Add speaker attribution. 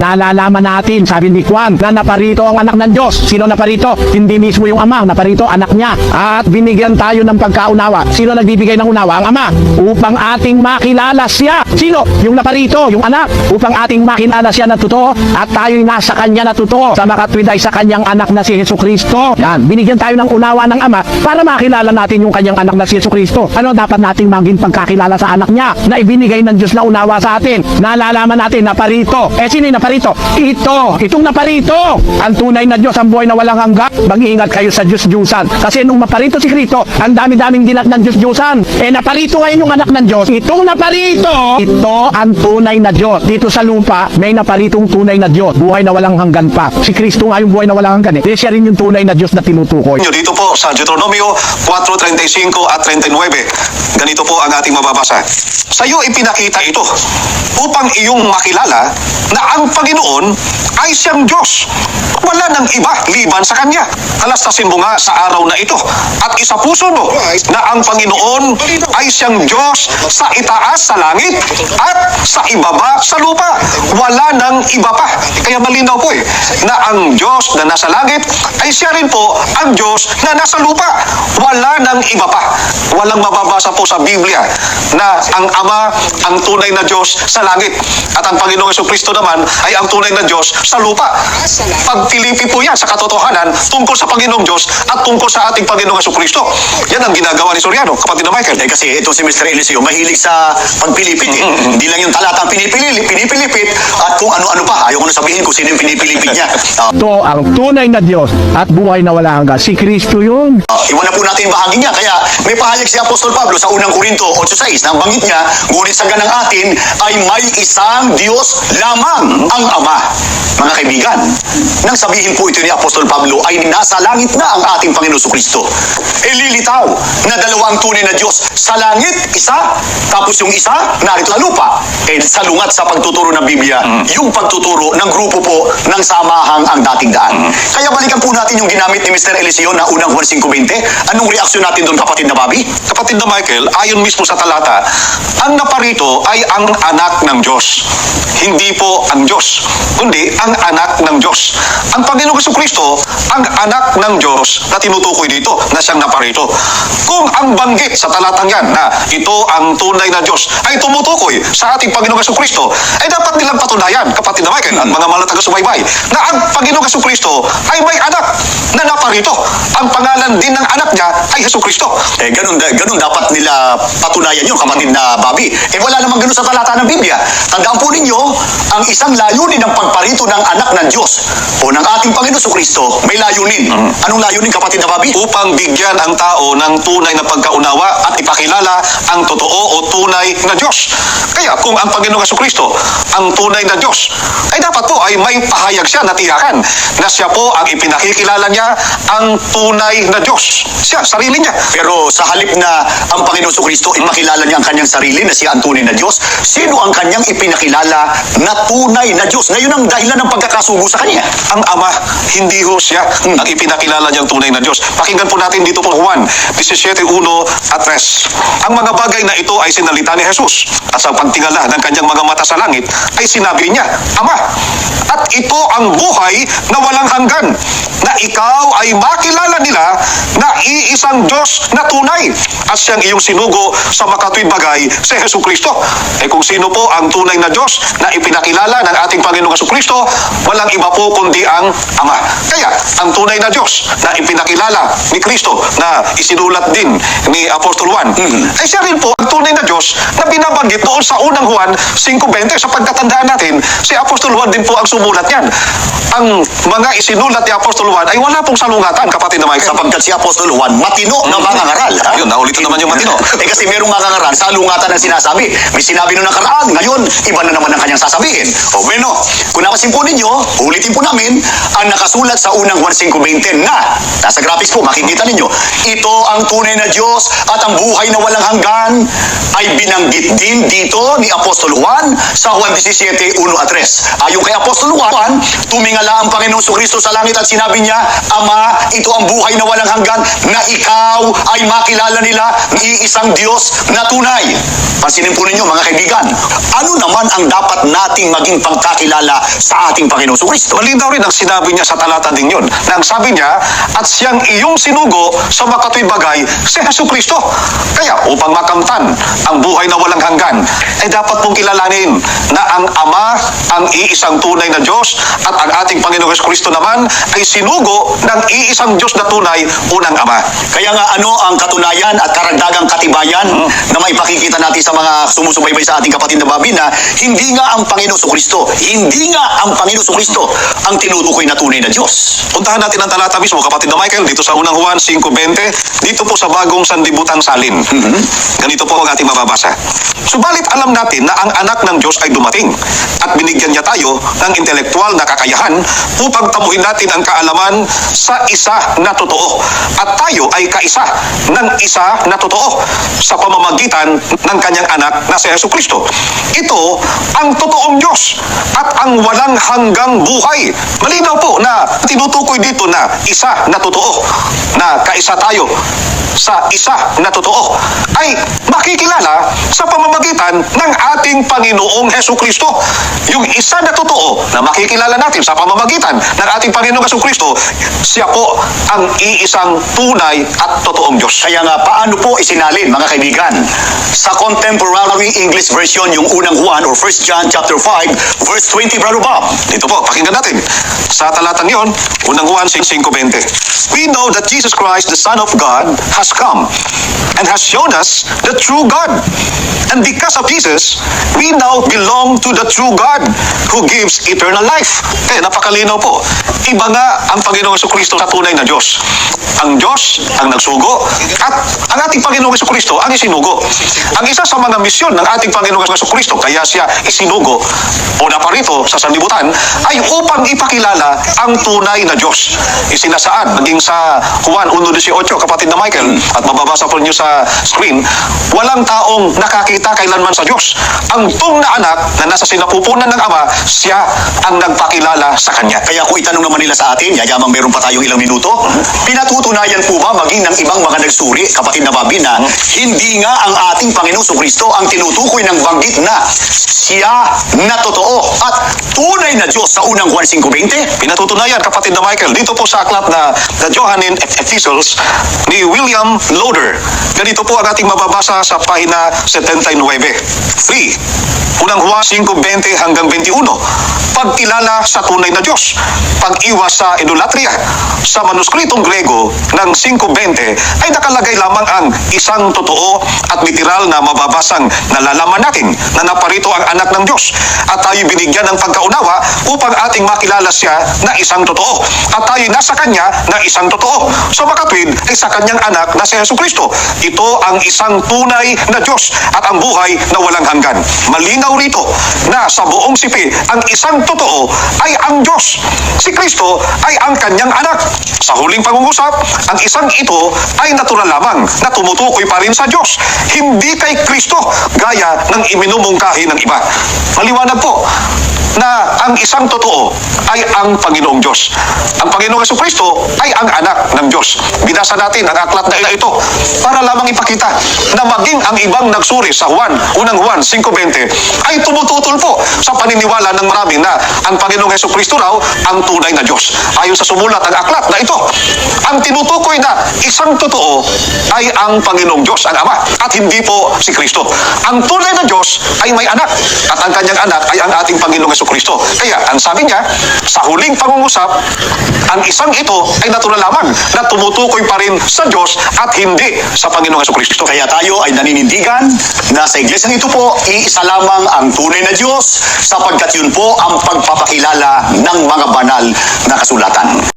Speaker 1: Nalalaman natin, sabi ni Juan, na naparito ang anak ng Diyos. Sino naparito? Hindi mismo yung ama, naparito anak niya. At binigyan tayo ng pagkaunawa. Sino nagbibigay ng unawa? Ang ama. Upang ating makilala siya. Sino? Yung naparito, yung anak. Upang ating makilala siya na totoo at tayo'y nasa kanya na totoo. Sa makatwid ay sa kanyang anak na si Yesu Kristo. Yan, binigyan tayo ng unawa ng ama para makilala natin yung kanyang anak na si Yesu Kristo. Ano dapat nating maging pagkakilala sa anak niya na ibinigay ng Diyos na unawa sa atin. Nalalaman natin na parito. Eh sino yung naparito? Ito, itong naparito. Ang tunay na Diyos, ang buhay na walang hanggan. Mag-iingat kayo sa Diyos-Diyusan. Kasi nung maparito si Kristo, ang dami-daming dilat ng Diyos-Diyusan. Eh naparito ngayon yung anak ng Diyos. Itong naparito, ito ang tunay na Diyos. Dito sa lupa, may naparitong tunay na Diyos. Buhay na walang hanggan pa. Si Kristo nga yung buhay na walang hanggan eh. Eh, siya rin yung tunay na Diyos na tinutukoy.
Speaker 2: dito po sa Deuteronomio 4.35 at 39. Ganito po ang ating mababasa. Sa iyo ipinakita ito upang iyong makilala na ang Panginoon ay siyang Diyos. Wala nang iba liban sa Kanya. Alastasin mo nga sa araw na ito at isa puso mo na ang Panginoon ay siyang Diyos sa itaas sa langit at sa ibaba sa lupa. Wala nang iba pa. Kaya malinaw po eh, na ang Diyos na nasa langit ay siya rin po ang Diyos na nasa lupa. Wala nang iba pa. Walang mababasa po sa Biblia na ang Ama ang tunay na Diyos sa langit at ang Panginoong Kristo naman ay ang tunay na Diyos sa lupa. Pagpilipi po yan sa katotohanan tungkol sa Panginoong Diyos at tungkol sa ating Panginoong Yeso Kristo. Yan ang ginagawa ni Soriano, kapatid na Michael.
Speaker 3: Eh kasi ito si Mr. Eliseo, mahilig sa pagpilipit eh. Hindi lang yung talatang pinipilipit, pinipilipit at kung ano-ano pa. Ayaw ko na sabihin kung sino yung pinipilipit niya. Ah,
Speaker 1: Ito ang tunay na Diyos at buhay na walang hanggan. Si Kristo yun.
Speaker 3: ah, iwan na po natin yung bahagi niya. Kaya may pahayag si Apostol Pablo sa unang Korinto 8.6 na ang banggit niya, ngunit sa ganang atin ay may isang Diyos lamang ang Ama. Mga kaibigan, nang sabihin po ito ni Apostol Pablo ay nasa langit na ang ating Panginoon Kristo. E lilitaw na dalawang tunay na Diyos sa langit, isa, tapos yung isa, narito sa lupa. Eh salungat sa pagtuturo ng Biblia, yung pagtuturo ng grupo po ng samahang ang dating daan. Kaya balikan po natin yung ginamit ni Mr. Eliseo na unang Juan 5.20. Anong reaksyon natin doon kapatid na Bobby?
Speaker 2: Kapatid na Michael, ayon mismo sa talata, ang naparito ay ang anak ng Diyos. Hindi po ang Diyos, kundi ang anak ng Diyos. Ang Panginoong Hesus Kristo, ang anak ng Diyos na tinutukoy dito na siyang naparito. Kung ang banggit sa talatang yan na ito ang tunay na Diyos ay tumutukoy sa ating Panginoong Hesus Kristo, ay dapat nilang patunayan, kapatid na Michael, at mga malatag subaybay, na ang Panginoong Hesus Kristo ay may anak na naparito. Ang pangalan din ng anak niya ay Hesus Kristo.
Speaker 3: Eh, ganun, ganun dapat nila patunayan yun, kapatid na Bobby. Eh, wala namang ganun sa talata ng Biblia. Tandaan po ninyo, ang isang layunin ng pagparito ng anak ng Diyos o ng ating Panginoon Kristo, may layunin. Anong layunin, kapatid na Bobby?
Speaker 2: upang bigyan ang tao ng tunay na pagkaunawa at ipakilala ang totoo o tunay na Diyos. Kaya kung ang Panginoong Hesus Kristo ang tunay na Diyos, ay dapat po ay may pahayag siya na tiyakan na siya po ang ipinakikilala niya ang tunay na Diyos. Siya, sarili niya.
Speaker 3: Pero sa halip na ang Panginoon Kristo ipakilala niya ang kanyang sarili na siya ang tunay na Diyos, sino ang kanyang ipinakilala na tunay na Diyos? Ngayon ang dahilan ng pagkakasugo sa kanya.
Speaker 2: Ang Ama, hindi ho siya ang ipinakilala niyang tunay na Diyos. Pakinggan po natin dito po Juan 17.1 at 3. Ang mga bagay na ito ay sinalita ni Jesus. At sa pagtingala ng kanyang mga mata sa langit, ay sinabi niya, Ama, at ito ang buhay na walang hanggan, na ikaw ay makilala nila na iisang Diyos na tunay at siyang iyong sinugo sa makatwid bagay si Hesus Kristo. Eh kung sino po ang tunay na Diyos na ipinakilala ng ating Panginoong Hesus Kristo, walang iba po kundi ang Ama. Kaya, ang tunay na Diyos na ipinakilala ni Kristo na isinulat din ni Apostol Juan, ay siya rin po ang tunay na Diyos na binabanggit doon sa unang Juan 5.20 sa pagkatandaan natin, si Apostol Juan din po ang sumulat yan. Ang mga isinulat ni Apostol Juan ay wala pong salungatan, kapatid na Michael.
Speaker 3: Sapagkat si Apostol Juan, matino na mga ngaral. ha?
Speaker 2: Yun, naulitin naman yung matino.
Speaker 3: eh kasi merong mga ngaral, sa lungatan ang sinasabi. May sinabi nung nakaraan, ngayon, iba na naman ang kanyang sasabihin. O bueno, kung napasin po ninyo, ulitin po namin, ang nakasulat sa unang Juan 5.20 na, nasa graphics po, makikita ninyo, ito ang tunay na Diyos at ang buhay na walang hanggan ay binanggit din dito ni Apostol Juan sa Juan 17, 1 at 3. Ayon kay Apostol Juan, tumingala ang Panginoon Kristo sa langit at sinabi niya, Ama, ito ang buhay na walang hanggan na ikaw ay makilala nila ng iisang Diyos na tunay. Pansinin po ninyo mga kaibigan, ano naman ang dapat nating maging pagkakilala sa ating Panginoon Kristo?
Speaker 2: Malinaw rin ang sinabi niya sa talata ding yun. Na ang sabi niya, at siyang iyong sinugo sa makatoy bagay si Heso Kristo. Kaya upang makamtan ang buhay na walang hanggan, ay dapat pong kilalanin na ang Ama, ang iisang tunay na Diyos, at ang ating Panginoong Kristo naman ay sinugo ng iisang Diyos na tunay, unang Ama.
Speaker 3: Kaya nga ano ang katunayan at karagdagang katibayan na may pakikita natin sa mga sumusubaybay sa ating kapatid na babi na hindi nga ang Panginoon Kristo, hindi nga ang Panginoon Kristo ang tinutukoy na tunay na Diyos.
Speaker 2: Puntahan natin ang talata mismo, kapatid na Michael, dito sa unang Juan 5.20, dito po sa bagong sandibutan salin. Ganito po ang ating mababasa. Subalit alam natin na ang anak ng Diyos ay dumating at binigyan niya tayo ng intelektual na kakayahan upang tamuhin natin ang kaalaman sa isa na totoo. At tayo ay kaisa ng isa na totoo sa pamamagitan ng kanyang anak na si Yesu Kristo. Ito ang totoong Diyos at ang walang hanggang buhay. Malinaw po na tinutukoy dito na isa na totoo, na kaisa tayo sa isa na totoo, ay makikilala sa pamamagitan ng ating Panginoong Heso Kristo. Yung isa na totoo na makikilala natin sa pamamagitan ng ating Panginoong Heso Kristo, siya po ang iisang tunay at totoong Diyos.
Speaker 3: Kaya nga, paano po isinalin, mga kaibigan? Sa Contemporary English Version, yung unang Juan or 1 John chapter 5, verse 20, Brother Bob.
Speaker 2: Dito po, pakinggan natin. Sa talatang yon, unang Juan 5.20. We know that Jesus Christ, the Son of God, has come and has shown us the true God. And because of Jesus, we now belong to the true God who gives eternal life. Eh, napakalinaw po. Iba nga ang Panginoong Kristo sa tunay na Diyos. Ang Diyos ang nagsugo at ang ating Panginoong Kristo ang isinugo. Ang isa sa mga misyon ng ating Panginoong Kristo, kaya siya isinugo o naparito sa sanlibutan, ay upang ipakilala ang tunay na Diyos. Isinasaad, naging sa Juan 1.18, kapatid na Michael, at mababasa po niyo sa screen, walang taong nakakita kailanman sa Diyos. Ang tung na anak na nasa sinapupunan ng Ama, siya ang nagpakilala sa Kanya.
Speaker 3: Kaya kung itanong naman nila sa atin, yayamang meron pa tayong ilang minuto, pinatutunayan po ba maging ng ibang mga nagsuri, kapatid na babi, na hindi nga ang ating Panginoong Kristo ang tinutukoy ng banggit na siya na totoo at tunay na Diyos sa unang Juan 5.20?
Speaker 2: Pinatutunayan, kapatid na Michael, dito po sa aklat na The Johannine Epistles ni William Loader. Ganito po ang ating mababasa sa pahina 79. 3. Unang Juan 5.20 hanggang 21. Pagkilala sa tunay na Diyos. Pag-iwas sa idolatria. Sa manuskritong Grego ng 5.20 ay nakalagay lamang ang isang totoo at literal na mababasang nalalaman natin na naparito ang anak ng Diyos at tayo binigyan ng pagkaunawa upang ating makilala siya na isang totoo at tayo nasa kanya na isang totoo. So makatwid ay sa kanyang anak na si Yesu Kristo. Ito ang isang tunay na Diyos at ang buhay na walang hanggan. Malinaw rito na sa buong sipi ang isang totoo ay ang Diyos. Si Kristo ay ang kanyang anak. Sa huling pangungusap, ang isang ito ay natural lamang na tumutukoy pa rin sa Diyos. Hindi kay Kristo gaya ng iminumungkahi ng iba. Maliwanag po na ang isang totoo ay ang Panginoong Diyos. Ang Panginoong Yesu Kristo ay ang anak ng Diyos. Binasa natin ang aklat na ito para lamang ipakita na maging ang ibang nagsuri sa Juan, unang Juan 5.20 ay tumututol po sa paniniwala ng marami na ang Panginoong Yesu Kristo raw ang tunay na Diyos. Ayon sa sumulat ng aklat na ito, ang tinutukoy na isang totoo ay ang Panginoong Diyos, ang Ama, at hindi po si Kristo. Ang tunay na Diyos ay may anak, at ang kanyang anak ay ang ating Panginoong Yesu Kristo. Kaya, ang sabi niya, sa huling pangungusap, ang isang ito ay natural lamang na tumutukoy pa rin sa Diyos at hindi sa Panginoong Yesu Kristo.
Speaker 3: Kaya tayo ay naninindigan na sa iglesyang ito po, iisa lamang ang tunay na Diyos sapagkat yun po ang pagpapakilala ng mga banal na kasulatan.